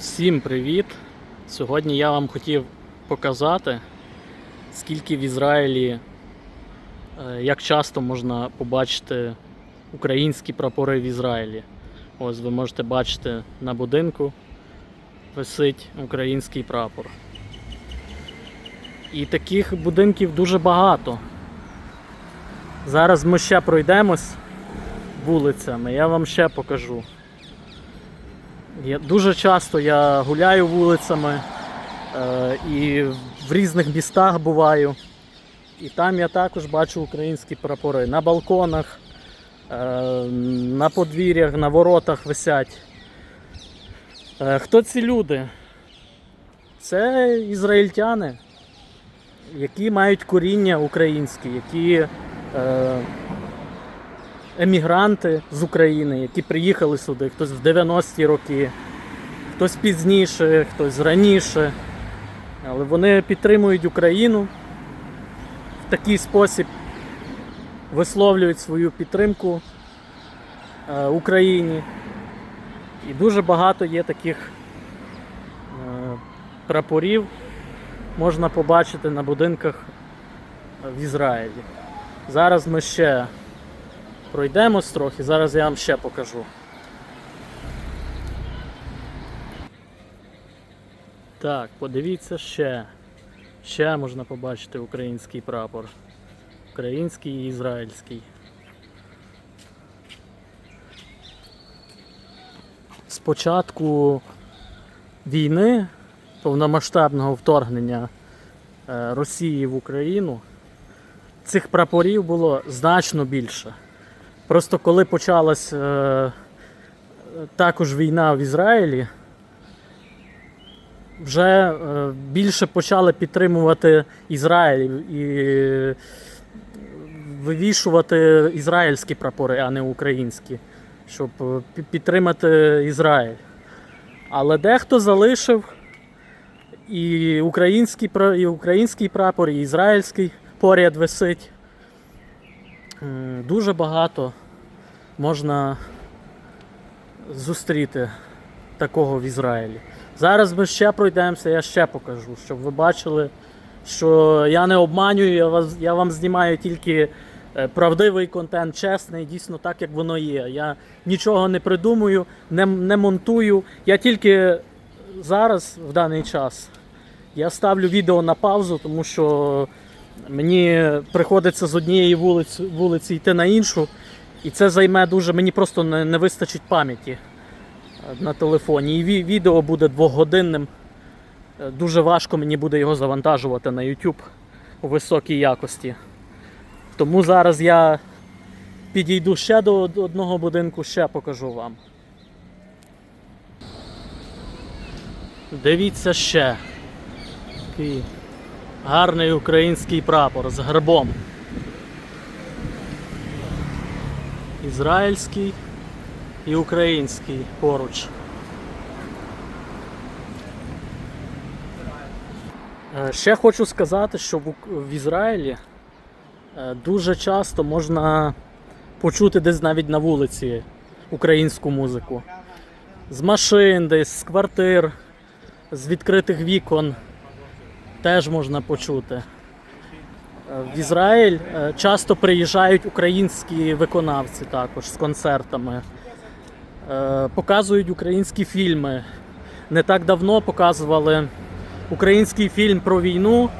Всім привіт! Сьогодні я вам хотів показати, скільки в Ізраїлі, е, як часто можна побачити українські прапори в Ізраїлі. Ось ви можете бачити на будинку висить український прапор. І таких будинків дуже багато. Зараз ми ще пройдемось вулицями, я вам ще покажу. Я, дуже часто я гуляю вулицями е, і в різних містах буваю. І там я також бачу українські прапори на балконах, е, на подвір'ях, на воротах висять. Е, хто ці люди? Це ізраїльтяни, які мають коріння українське, які е, емігранти з України, які приїхали сюди, хтось в 90-ті роки, хтось пізніше, хтось раніше. Але вони підтримують Україну в такий спосіб висловлюють свою підтримку е, Україні. І дуже багато є таких е, прапорів, можна побачити на будинках в Ізраїлі. Зараз ми ще пройдемось трохи, зараз я вам ще покажу. Так, подивіться ще. Ще можна побачити український прапор. Український і ізраїльський. З початку війни, повномасштабного вторгнення е, Росії в Україну, цих прапорів було значно більше. Просто коли почалась е, також війна в Ізраїлі, вже е, більше почали підтримувати Ізраїль і вивішувати ізраїльські прапори, а не українські, щоб е, підтримати Ізраїль. Але дехто залишив і український, і український прапор, і ізраїльський поряд висить. Дуже багато можна зустріти такого в Ізраїлі. Зараз ми ще пройдемося, я ще покажу, щоб ви бачили, що я не обманюю, я, вас, я вам знімаю тільки е, правдивий контент, чесний, дійсно так, як воно є. Я нічого не придумую, не, не монтую. Я тільки зараз, в даний час, я ставлю відео на паузу, тому що мені приходиться з однієї вулиці, вулиці йти на іншу. І це займе дуже, мені просто не, не вистачить пам'яті е, на телефоні. І ві- відео буде двохгодинним. Е, Дуже важко мені буде його завантажувати на YouTube у високій якості. Тому зараз я підійду ще до одного будинку, ще покажу вам. Дивіться ще. Такий гарний український прапор з гербом. Ізраїльський і український поруч. Е, Ще хочу сказати, що в Ізраїлі е, дуже часто можна почути десь навіть на вулиці українську музику. З машин, десь, з квартир, з відкритих вікон теж можна почути. Е, В Ізраїль е, часто приїжджають українські виконавці також з концертами, Е, показують українські фільми. Не так давно показували український фільм про війну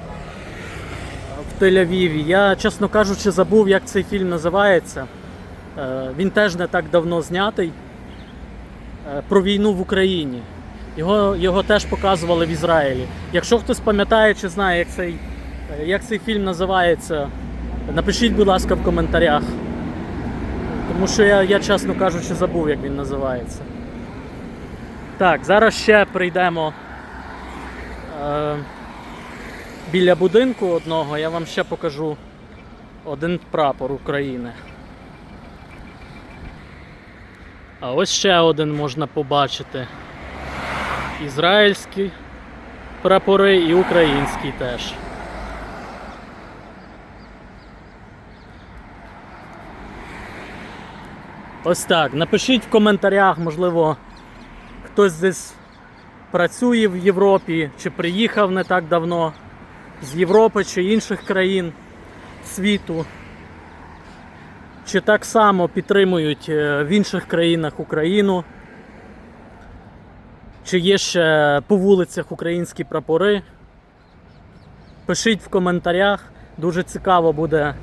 в Тель-Авіві. Я, чесно кажучи, забув, як цей фільм називається. Він теж не так давно знятий про війну в Україні. Його, його теж показували в Ізраїлі. Якщо хтось пам'ятає чи знає, як цей, як цей фільм називається, напишіть, будь ласка, в коментарях. Тому що я, я, чесно кажучи, забув, як він називається. Так, зараз ще прийдемо е, біля будинку одного, я вам ще покажу один прапор України. А ось ще один можна побачити. Ізраїльські прапори і український теж. Ось так. Напишіть в коментарях, можливо, хтось десь працює в Європі, чи приїхав не так давно з Європи чи інших країн світу, чи так само підтримують е, в інших країнах Україну, чи є ще по вулицях українські прапори. Пишіть в коментарях, дуже цікаво буде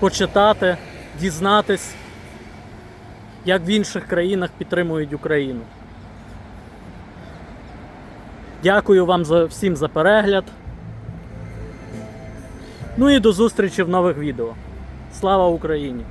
почитати, дізнатись, як в інших країнах підтримують Україну. Дякую вам за, всім за перегляд. Ну і до зустрічі в нових відео. Слава Україні!